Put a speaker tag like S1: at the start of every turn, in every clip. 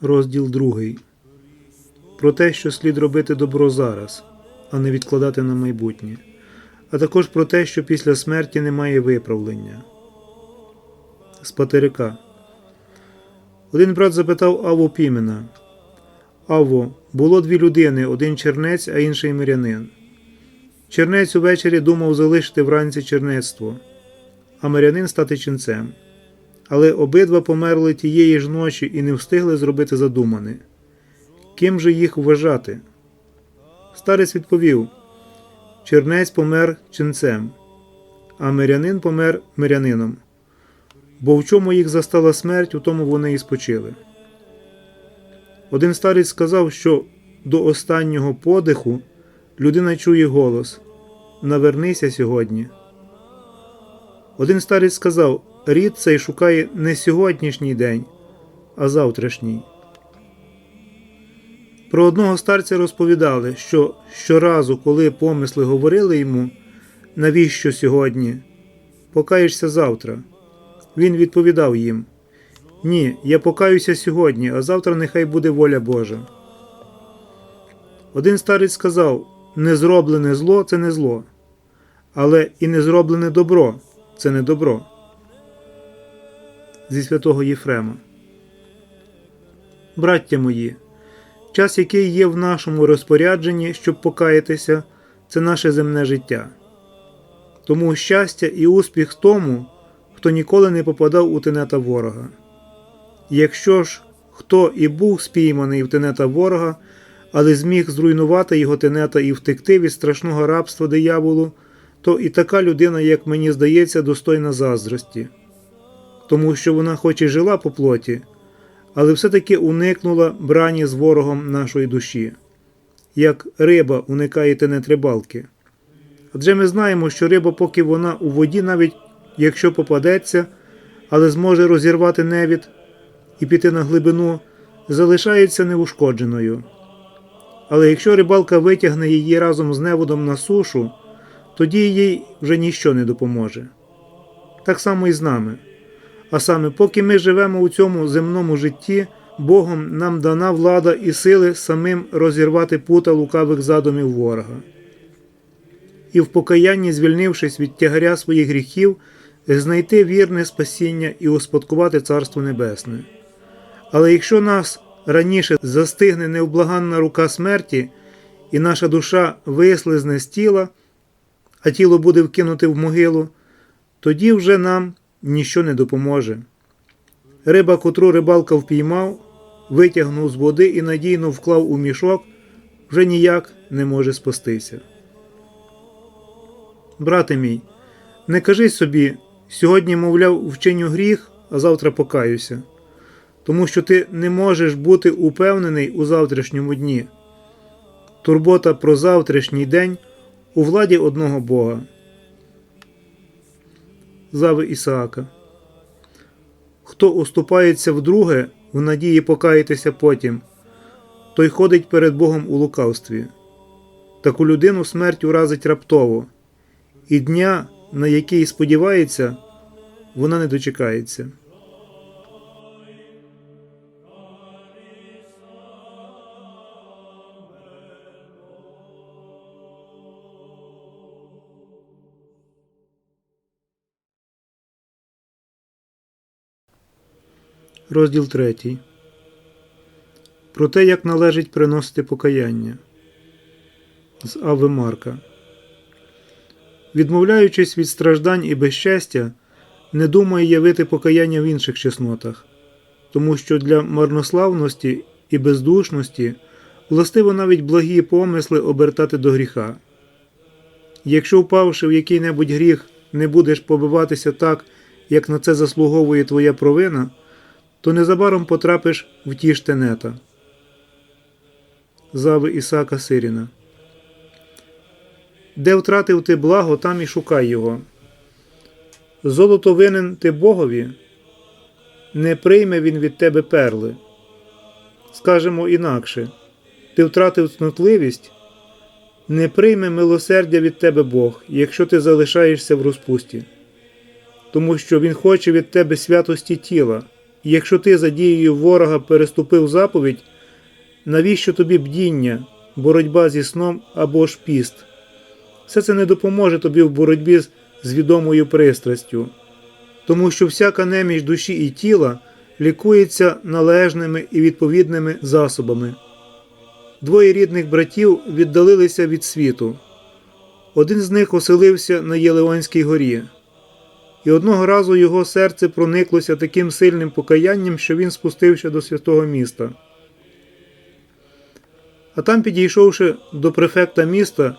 S1: Розділ другий. Про те, що слід робити добро зараз, а не відкладати на майбутнє, а також про те, що після смерті немає виправлення. З патерика. Один брат запитав Аву Пімена. Аво, було дві людини, один чернець, а інший мирянин. Чернець увечері думав залишити вранці чернецтво, а мирянин стати ченцем. Але обидва померли тієї ж ночі і не встигли зробити задумане. Ким же їх вважати? Старець відповів: Чернець помер ченцем, а мирянин помер мирянином. Бо в чому їх застала смерть, у тому вони і спочили. Один старець сказав, що до останнього подиху людина чує голос Навернися сьогодні. Один старець сказав рід цей шукає не сьогоднішній день, а завтрашній. Про одного старця розповідали, що щоразу, коли помисли говорили йому, навіщо сьогодні? Покаєшся завтра. Він відповідав їм: Ні, я покаюся сьогодні, а завтра нехай буде воля Божа. Один старець сказав: незроблене зло це не зло, але і незроблене добро це не добро. Зі святого Єфрема. Браття мої, час, який є в нашому розпорядженні, щоб покаятися, це наше земне життя. Тому щастя і успіх тому, хто ніколи не попадав у тенета ворога. Якщо ж хто і був спійманий в тенета ворога, але зміг зруйнувати його тенета і втекти від страшного рабства дияволу, то і така людина, як мені здається, достойна заздрості, тому що вона хоч і жила по плоті, але все-таки уникнула брані з ворогом нашої душі, як риба уникає тенет рибалки. Адже ми знаємо, що риба, поки вона у воді, навіть якщо попадеться, але зможе розірвати невід і піти на глибину, залишається неушкодженою. Але якщо рибалка витягне її разом з неводом на сушу, тоді їй вже ніщо не допоможе. Так само і з нами. А саме, поки ми живемо у цьому земному житті, Богом нам дана влада і сили самим розірвати пута лукавих задумів ворога. І в покаянні, звільнившись від тягаря своїх гріхів, знайти вірне спасіння і успадкувати Царство Небесне. Але якщо нас раніше застигне невблаганна рука смерті, і наша душа вислизне з тіла, а тіло буде вкинуте в могилу, тоді вже нам ніщо не допоможе. Риба, котру рибалка впіймав, витягнув з води і надійно вклав у мішок, вже ніяк не може спастися. Брате мій, не кажи собі, сьогодні, мовляв, вчиню гріх, а завтра покаюся, тому що ти не можеш бути упевнений у завтрашньому дні. Турбота про завтрашній день у владі одного Бога. Зави Ісаака. Хто уступається вдруге в надії покаятися потім, той ходить перед Богом у лукавстві. Таку людину смерть уразить раптово, і дня, на який сподівається, вона не дочекається. Розділ 3. Про те, як належить приносити покаяння. З Ави Марка. Відмовляючись від страждань і безщастя, не думає явити покаяння в інших чеснотах, тому що для марнославності і бездушності властиво навіть благі помисли обертати до гріха. Якщо, впавши в який-небудь гріх, не будеш побиватися так, як на це заслуговує твоя провина, то незабаром потрапиш в ті ж тенета. Зави Ісака Сиріна. Де втратив ти благо, там і шукай його. Золото винен ти Богові, не прийме він від тебе перли. Скажемо інакше, ти втратив цнотливість, не прийме милосердя від тебе Бог, якщо ти залишаєшся в розпусті, тому що Він хоче від тебе святості тіла якщо ти за дією ворога переступив заповідь, навіщо тобі бдіння, боротьба зі сном або ж піст? Все це не допоможе тобі в боротьбі з- відомою пристрастю, тому що всяка неміч душі і тіла лікується належними і відповідними засобами. Двоє рідних братів віддалилися від світу. Один з них оселився на Єлеонській горі, і одного разу його серце прониклося таким сильним покаянням, що він спустився до святого міста. А там, підійшовши до префекта міста,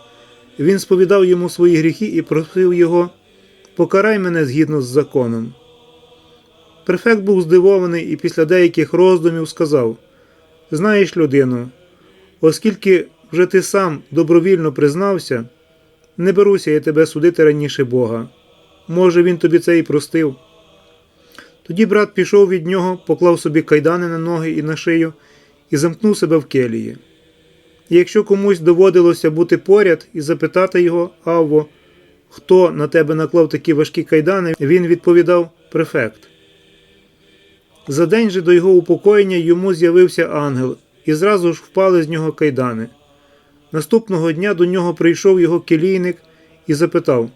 S1: він сповідав йому свої гріхи і просив його покарай мене згідно з законом. Префект був здивований і після деяких роздумів сказав Знаєш, людину, оскільки вже ти сам добровільно признався, не беруся я тебе судити раніше Бога. Може, він тобі це і простив. Тоді брат пішов від нього, поклав собі кайдани на ноги і на шию і замкнув себе в келії. І якщо комусь доводилося бути поряд і запитати його, Авво, хто на тебе наклав такі важкі кайдани, він відповідав префект. За день же до його упокоєння йому з'явився ангел, і зразу ж впали з нього кайдани. Наступного дня до нього прийшов його келійник і запитав,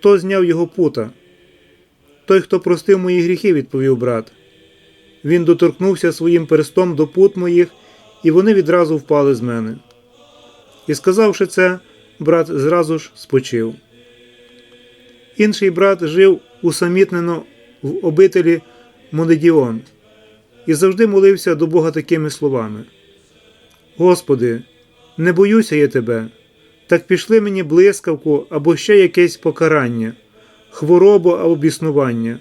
S1: хто зняв його пута. Той, хто простив мої гріхи, відповів брат. Він доторкнувся своїм перстом до пут моїх, і вони відразу впали з мене. І сказавши це, брат зразу ж спочив. Інший брат жив усамітнено в обителі Монедіон і завжди молився до Бога такими словами: Господи, не боюся я тебе, так пішли мені блискавку або ще якесь покарання, хворобу або біснування.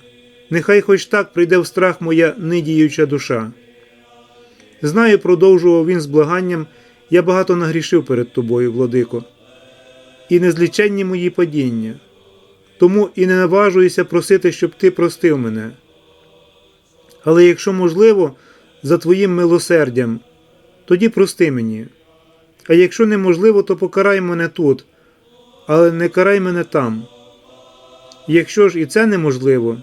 S1: Нехай хоч так прийде в страх моя недіюча душа. Знаю, продовжував він з благанням, я багато нагрішив перед тобою, владико, і незліченні мої падіння. Тому і не наважуюся просити, щоб ти простив мене. Але якщо можливо, за твоїм милосердям, тоді прости мені. А якщо неможливо, то покарай мене тут, але не карай мене там. Якщо ж і це неможливо,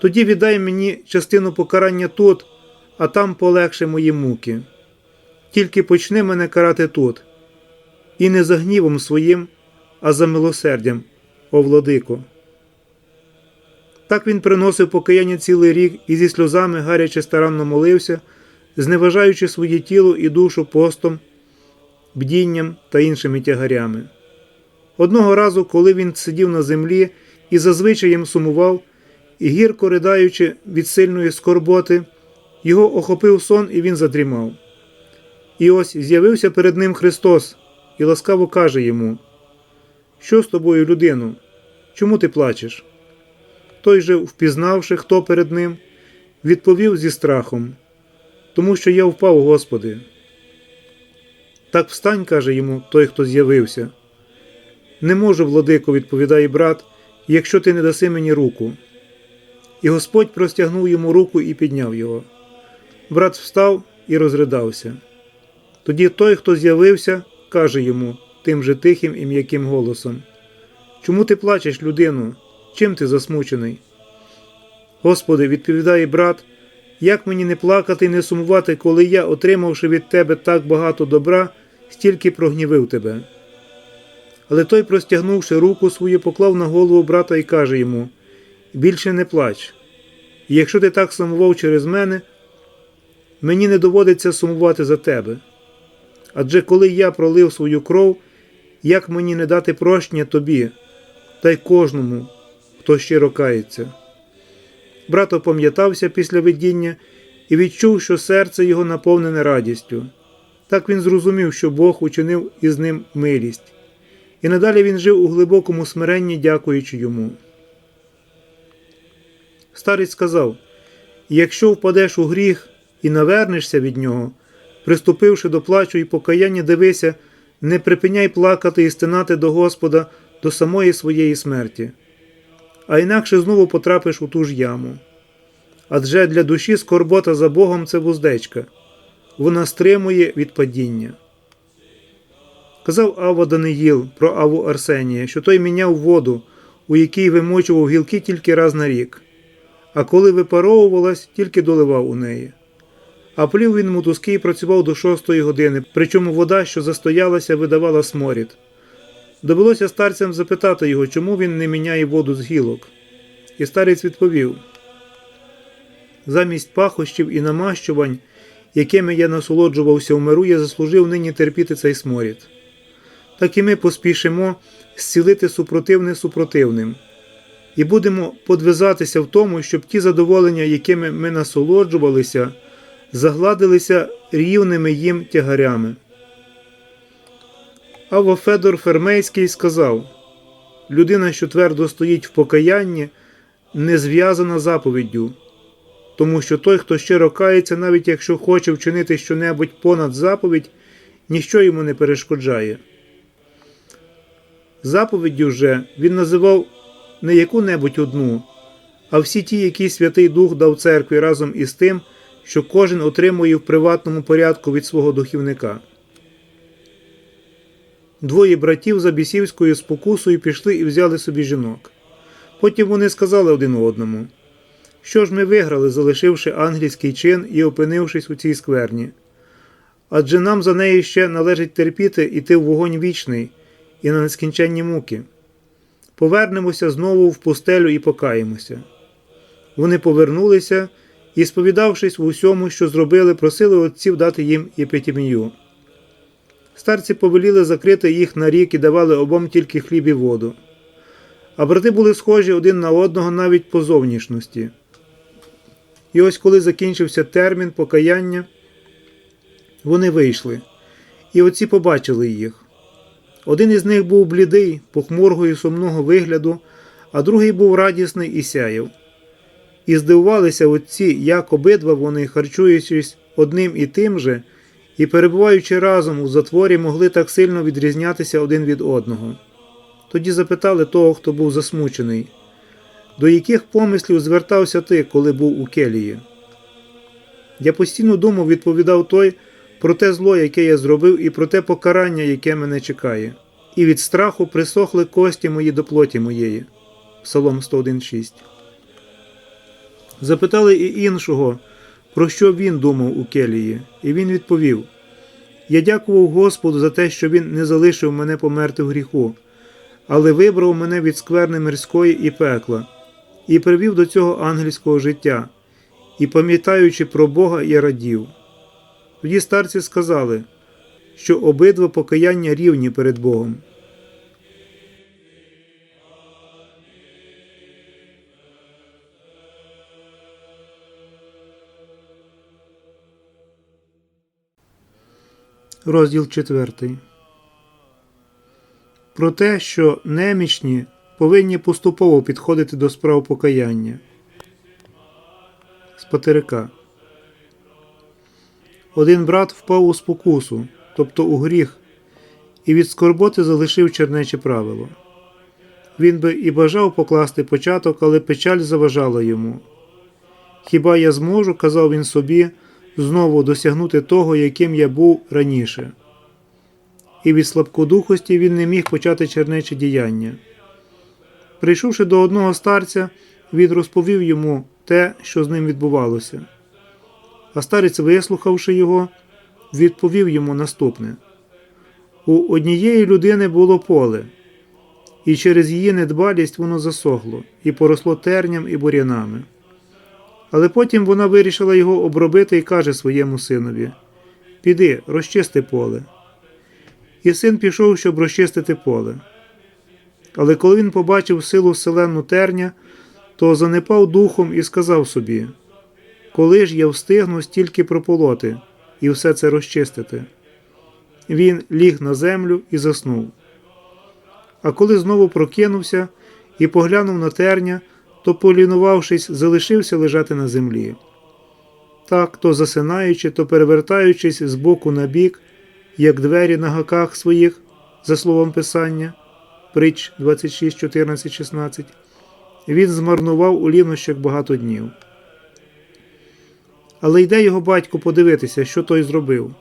S1: тоді віддай мені частину покарання тут, а там полегше мої муки. Тільки почни мене карати тут, і не за гнівом своїм, а за милосердям, о владико. Так він приносив покаяння цілий рік і зі сльозами гаряче старанно молився, зневажаючи своє тіло і душу постом, бдінням та іншими тягарями. Одного разу, коли він сидів на землі і зазвичаєм сумував, і гірко ридаючи від сильної скорботи, його охопив сон, і він задрімав. І ось з'явився перед ним Христос і ласкаво каже йому: Що з тобою, людину? Чому ти плачеш? Той же, впізнавши, хто перед ним, відповів зі страхом, тому що я впав, Господи. Так встань, каже йому той, хто з'явився. Не можу, владико, відповідає брат, якщо ти не даси мені руку. І Господь простягнув йому руку і підняв його. Брат встав і розридався. Тоді той, хто з'явився, каже йому тим же тихим і м'яким голосом: Чому ти плачеш, людину? Чим ти засмучений? Господи, відповідає брат, як мені не плакати і не сумувати, коли я, отримавши від тебе так багато добра, стільки прогнівив тебе. Але той, простягнувши руку свою, поклав на голову брата і каже йому: Більше не плач. І якщо ти так сумував через мене, мені не доводиться сумувати за тебе. Адже коли я пролив свою кров, як мені не дати прощення тобі, та й кожному, хто щиро кається. Брат опам'ятався після видіння і відчув, що серце його наповнене радістю. Так він зрозумів, що Бог учинив із ним милість, і надалі він жив у глибокому смиренні, дякуючи йому. Старець сказав: якщо впадеш у гріх і навернешся від нього, приступивши до плачу і покаяння, дивися, не припиняй плакати і стинати до Господа до самої своєї смерті, а інакше знову потрапиш у ту ж яму. Адже для душі скорбота за Богом це вуздечка, вона стримує від падіння. Казав Ава Даниїл про Аву Арсенія, що той міняв воду, у якій вимочував гілки тільки раз на рік, а коли випаровувалась, тільки доливав у неї. А плів він мотузки і працював до шостої години, причому вода, що застоялася, видавала сморід. Довелося старцям запитати його, чому він не міняє воду з гілок. І старець відповів: замість пахощів і намащувань, якими я насолоджувався в миру, я заслужив нині терпіти цей сморід. Так і ми поспішимо зцілити супротивне супротивним, і будемо подвизатися в тому, щоб ті задоволення, якими ми насолоджувалися, загладилися рівними їм тягарями. Аво Федор Фермейський сказав людина, що твердо стоїть в покаянні, не зв'язана заповіддю, тому що той, хто щиро кається, навіть якщо хоче вчинити щонебудь понад заповідь, ніщо йому не перешкоджає. Заповіддю же він називав не яку-небудь одну, а всі ті, які Святий Дух дав церкві разом із тим, що кожен отримує в приватному порядку від свого духівника. Двоє братів за бісівською спокусою пішли і взяли собі жінок. Потім вони сказали один одному, що ж ми виграли, залишивши англійський чин і опинившись у цій скверні. Адже нам за неї ще належить терпіти іти в вогонь вічний і на нескінченні муки. Повернемося знову в пустелю і покаємося. Вони повернулися і, сповідавшись в усьому, що зробили, просили отців дати їм епітемію. Старці повеліли закрити їх на рік і давали обом тільки хліб і воду. А брати були схожі один на одного навіть по зовнішності. І ось коли закінчився термін покаяння, вони вийшли, і отці побачили їх. Один із них був блідий, похмурого і сумного вигляду, а другий був радісний і сяяв. І здивувалися отці, як обидва вони, харчуючись одним і тим же, і перебуваючи разом у затворі, могли так сильно відрізнятися один від одного. Тоді запитали того, хто був засмучений, до яких помислів звертався ти, коли був у келії? Я постійно думав, відповідав той, про те зло, яке я зробив, і про те покарання, яке мене чекає, і від страху присохли кості мої до плоті моєї. Псалом 101.6 Запитали і іншого, про що він думав у келії, і він відповів: Я дякував Господу за те, що він не залишив мене померти в гріху, але вибрав мене від скверни мирської і пекла, і привів до цього ангельського життя, і, пам'ятаючи про Бога, я радів. Тоді старці сказали, що обидва покаяння рівні перед Богом. Розділ 4. Про те, що немічні повинні поступово підходити до справ покаяння. З патерика. Один брат впав у спокусу, тобто у гріх, і від скорботи залишив чернече правило. Він би і бажав покласти початок, але печаль заважала йому. Хіба я зможу, казав він собі, знову досягнути того, яким я був раніше. І від слабкодухості він не міг почати чернече діяння. Прийшовши до одного старця, він розповів йому те, що з ним відбувалося. А старець, вислухавши його, відповів йому наступне: У однієї людини було поле, і через її недбалість воно засохло і поросло терням і бур'янами. Але потім вона вирішила його обробити і каже своєму синові: Піди, розчисти поле. І син пішов, щоб розчистити поле. Але коли він побачив силу вселенну терня, то занепав духом і сказав собі: Коли ж я встигну стільки прополоти і все це розчистити? Він ліг на землю і заснув. А коли знову прокинувся і поглянув на терня, то, полінувавшись, залишився лежати на землі. Так, то засинаючи, то перевертаючись з боку на бік, як двері на гаках своїх, за словом Писання, притч 26, 14, 16, він змарнував у лінощах багато днів. Але йде його батько подивитися, що той зробив.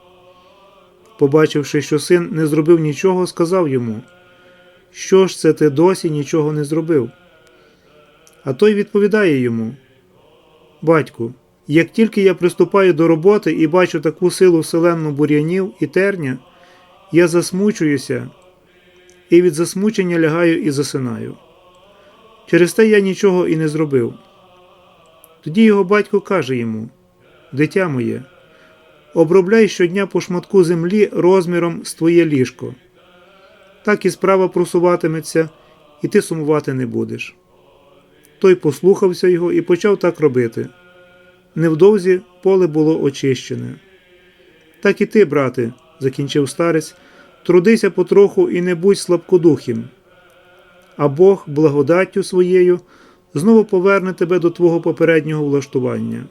S1: Побачивши, що син не зробив нічого, сказав йому, Що ж це ти досі нічого не зробив? А той відповідає йому: Батьку, як тільки я приступаю до роботи і бачу таку силу вселенну бур'янів і терня, я засмучуюся і від засмучення лягаю і засинаю. Через те я нічого і не зробив. Тоді його батько каже йому: Дитя моє, обробляй щодня по шматку землі розміром з твоє ліжко. Так і справа просуватиметься, і ти сумувати не будеш. Той послухався його і почав так робити. Невдовзі поле було очищене. Так і ти, брате, закінчив старець, трудися потроху і не будь слабкодухим. А Бог благодаттю своєю знову поверне тебе до твого попереднього влаштування.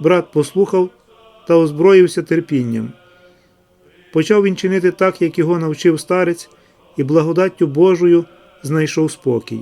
S1: Брат послухав та озброївся терпінням. Почав він чинити так, як його навчив старець, і благодаттю Божою знайшов спокій.